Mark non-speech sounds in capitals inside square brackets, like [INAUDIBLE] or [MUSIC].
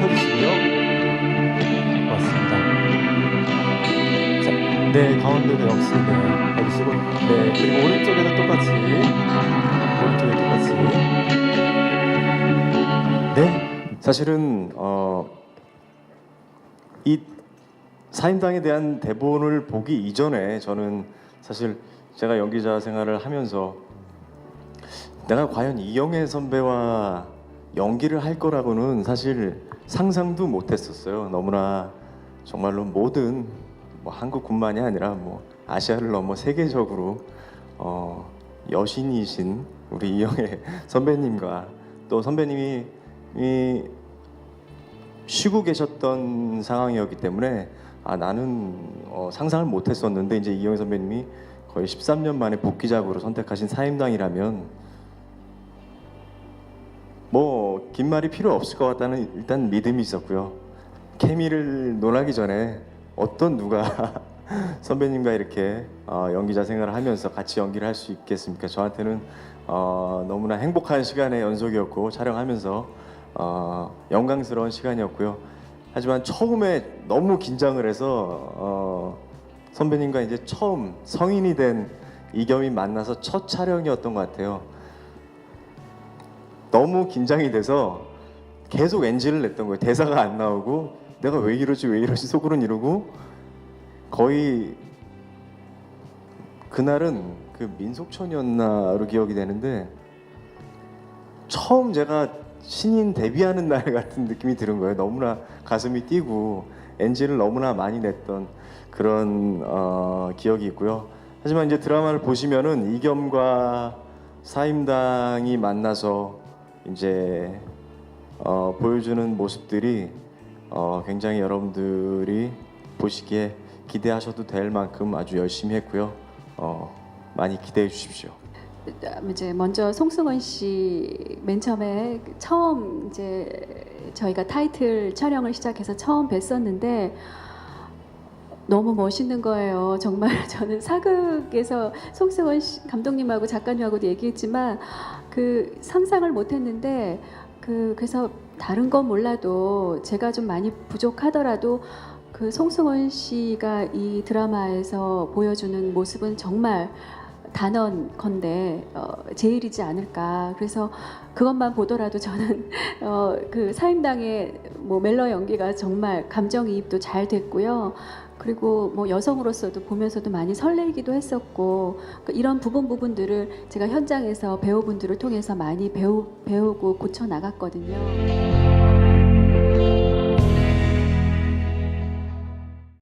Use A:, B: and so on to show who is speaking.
A: 서주시고요. 고맙습니다. 자, 네, 가운데도 역시 네, 해주시고, 네, 그리고 오른쪽에도 똑같이, 오른쪽에 똑같이. 네, 사실은 어, 이 사임당에 대한 대본을 보기 이전에 저는 사실 제가 연기자 생활을 하면서 내가 과연 이영애 선배와 연기를 할 거라고는 사실 상상도 못했었어요. 너무나 정말로 모든 뭐 한국뿐만이 아니라 뭐 아시아를 넘어 세계적으로 어, 여신이신 우리 이영애 [LAUGHS] 선배님과 또 선배님이 이 쉬고 계셨던 상황이었기 때문에 아 나는 어, 상상을 못했었는데 이제 이영애 선배님이 거의 13년 만에 복귀작으로 선택하신 사임당이라면 뭐 긴 말이 필요 없을 것 같다는 일단 믿음이 있었고요. 케미를 논하기 전에 어떤 누가 [LAUGHS] 선배님과 이렇게 어, 연기자 생활을 하면서 같이 연기를 할 수 있겠습니까? 저한테는 어, 너무나 행복한 시간의 연속이었고 촬영하면서 어, 영광스러운 시간이었고요. 하지만 처음에 너무 긴장을 해서 어, 선배님과 이제 처음 성인이 된 이겸이 만나서 첫 촬영이었던 것 같아요. 너무 긴장이 돼서 계속 NG를 냈던 거예요. 대사가 안 나오고 내가 왜 이러지 왜 이러지 속으로는 이러고 거의 그날은 그 민속촌이었나로 기억이 되는데 처음 제가 신인 데뷔하는 날 [LAUGHS] 같은 느낌이 드는 거예요. 너무나 가슴이 뛰고 NG를 너무나 많이 냈던 그런 어, 기억이 있고요. 하지만 이제 드라마를 보시면은 이겸과 사임당이 만나서 이제 어, 보여주는 모습들이 어, 굉장히 여러분들이 보시기에 기대하셔도 될 만큼 아주 열심히 했고요. 어, 많이 기대해 주십시오.
B: 이제 먼저 송승헌 씨 맨 처음에 처음 이제 저희가 타이틀 촬영을 시작해서 처음 뵀었는데 너무 멋있는 거예요. 정말 [LAUGHS] 저는 사극에서 씨 감독님하고 작가님하고도 얘기했지만 그 상상을 못했는데 그 그래서 다른 건 몰라도 제가 좀 많이 부족하더라도 그 송승헌 씨가 이 드라마에서 보여주는 모습은 정말 단언컨대 어, 제일이지 않을까. 그래서 그것만 보더라도 저는 [LAUGHS] 어, 그 사임당의 뭐 멜로 연기가 정말 감정이입도 잘 됐고요. 그리고 뭐 여성으로서도 보면서도 많이 설레기도 했었고 그러니까 이런 부분 부분들을 제가 현장에서 배우분들을 통해서 많이 배우, 배우고 고쳐 나갔거든요.